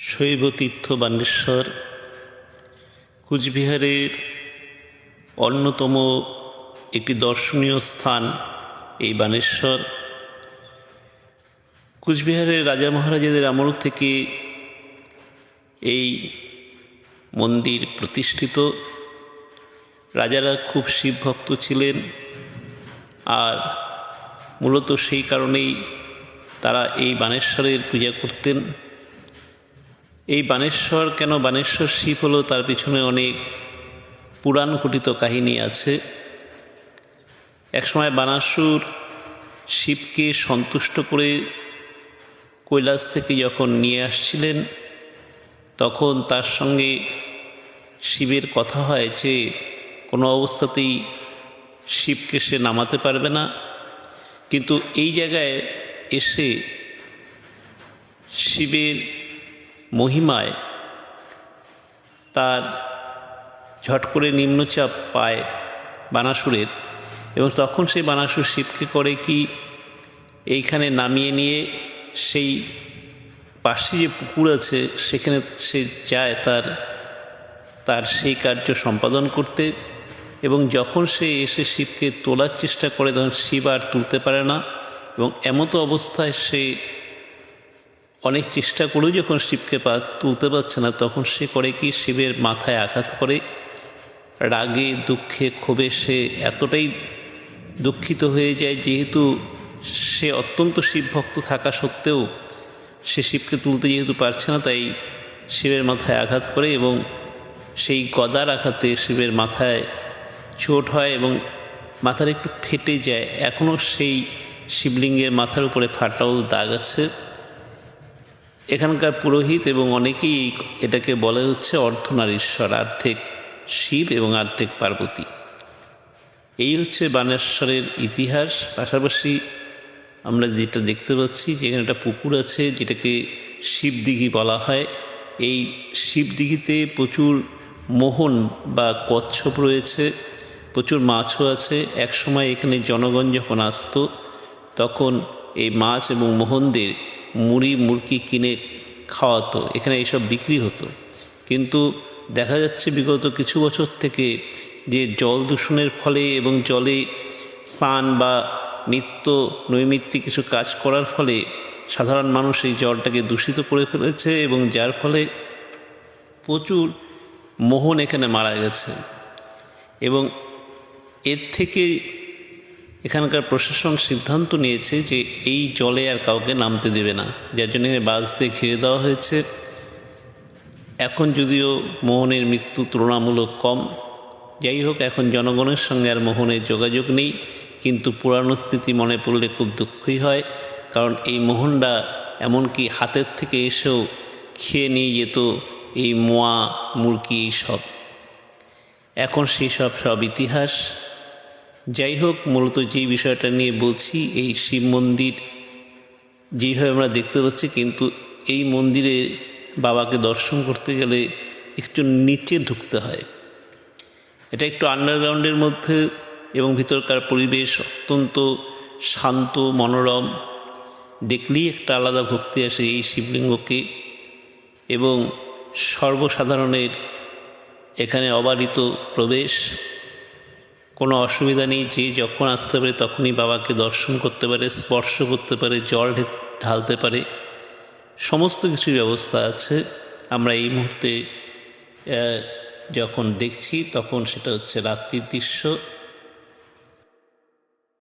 শৈবতীর্থ বানেশ্বর কুচবিহারের অন্যতম একটি দর্শনীয় স্থান এই বানেশ্বর কুচবিহারের রাজা মহারাজাদের আমল থেকে এই মন্দির প্রতিষ্ঠিত। রাজারা খুব শিবভক্ত ছিলেন আর মূলত সেই কারণেই তারা এই বানেশ্বরের পূজা করতেন। এই বানেশ্বর কেন বানেশ্বর শিব হলো? তার পিছনে অনেক পুরাণ ঘটিত কাহিনী আছে। একসময় বানাসুর শিবকে সন্তুষ্ট করে কৈলাস থেকে যখন নিয়ে আসছিলেন, তখন তার সঙ্গে শিবের কথা হয় যে, কোনো অবস্থাতেই শিবকে সে নামাতে পারবে না। কিন্তু এই জায়গায় এসে শিবের মহিমায় তার ঝট করে নিম্নচাপ পায় বানাসুরের এবং তখন সেই বানাসুর শিবকে করে কি এইখানে নামিয়ে নিয়ে সেই পাশে যে পুকুর আছে, সেখানে সে যায় তার তার সেই কার্য সম্পাদন করতে এবং যখন সে এসে শিবকে তোলার চেষ্টা করে তখন শিব আর তুলতে পারে না এবং এমতো অবস্থায় সে অনেক চেষ্টা করেও যখন শিবকে পা তুলতে পারছে না, তখন সে করে কি শিবের মাথায় আঘাত করে। রাগে, দুঃখে, ক্ষোভে সে এতটাই দুঃখিত হয়ে যায়, যেহেতু সে অত্যন্ত শিবভক্ত থাকা সত্ত্বেও সে শিবকে তুলতে যেহেতু পারছে না, তাই শিবের মাথায় আঘাত করে এবং সেই গদার আঘাতে শিবের মাথায় চোট হয় এবং মাথার একটু ফেটে যায়। এখনও সেই শিবলিঙ্গের মাথার উপরে ফাটাও দাগ আছে। এখানকার পুরোহিত এবং অনেকেই এটাকে বলে হচ্ছে অর্ধনারীশ্বর আর্ধেক শিব এবং আর্ধেক পার্বতী। এই হচ্ছে বানেশ্বরের ইতিহাস। পাশাপাশি আমরা যেটা দেখতে পাচ্ছি যেখানে একটা পুকুর আছে যেটাকে শিবদিঘি বলা হয়। এই শিবদিঘিতে প্রচুর মোহন বা কচ্ছপ রয়েছে, প্রচুর মাছও আছে। একসময় এখানে জনগণ যখন আসতো, তখন এই মাছ এবং মোহনদের মুড়ি মুরকি কিনে খাওয়াতো, এখানে এইসব বিক্রি হতো। কিন্তু দেখা যাচ্ছে বিগত কিছু বছর থেকে যে জল দূষণের ফলে এবং জলে স্নান বা নিত্য নৈমিত্তিক কিছু কাজ করার ফলে সাধারণ মানুষ এই জলটাকে দূষিত করে ফেলেছে এবং যার ফলে প্রচুর মোহন এখানে মারা গেছে। এবং এর থেকে এখানকার প্রশাসন সিদ্ধান্ত নিয়েছে যে এই জলে আর কাউকে নামতে দেবে না। যার জন্য বাস দিয়ে ঘিরে দেওয়া হয়েছে। এখন যদিও মোহনের মৃত্যু তুলনামূলক কম, যাই হোক, এখন জনগণের সঙ্গে আর মোহনের যোগাযোগ নেই। কিন্তু পুরানো স্থিতি মনে পড়লে খুব দুঃখই হয়, কারণ এই মোহনটা এমনকি হাতের থেকে এসেও খেয়ে নিয়ে যেত এই মোয়া, মুরগি এইসব এখন সেই সব সব ইতিহাস। যাই হোক মূলত যেই বিষয়টা নিয়ে বলছি, এই শিব মন্দির, যেইভাবে আমরা দেখতে পাচ্ছি, কিন্তু এই মন্দিরে বাবাকে দর্শন করতে গেলে একটু নিচে ঢুকতে হয়। এটা একটু আন্ডারগ্রাউন্ডের মধ্যে এবং ভিতরকার পরিবেশ অত্যন্ত শান্ত, মনোরম। দেখলেই একটা আলাদা ভক্তি আসে এই শিবলিঙ্গকে এবং সর্বসাধারণের এখানে অবারিত প্রবেশ। কোনো অসুবিধা নেই, যে যখন আসতে পারে তখনই বাবাকে দর্শন করতে পারে, স্পর্শ করতে পারে, জল ঢালতে পারে। সমস্ত কিছু ব্যবস্থা আছে। আমরা এই মুহূর্তে যখন দেখছি তখন সেটা হচ্ছে রাত্রির দৃশ্য।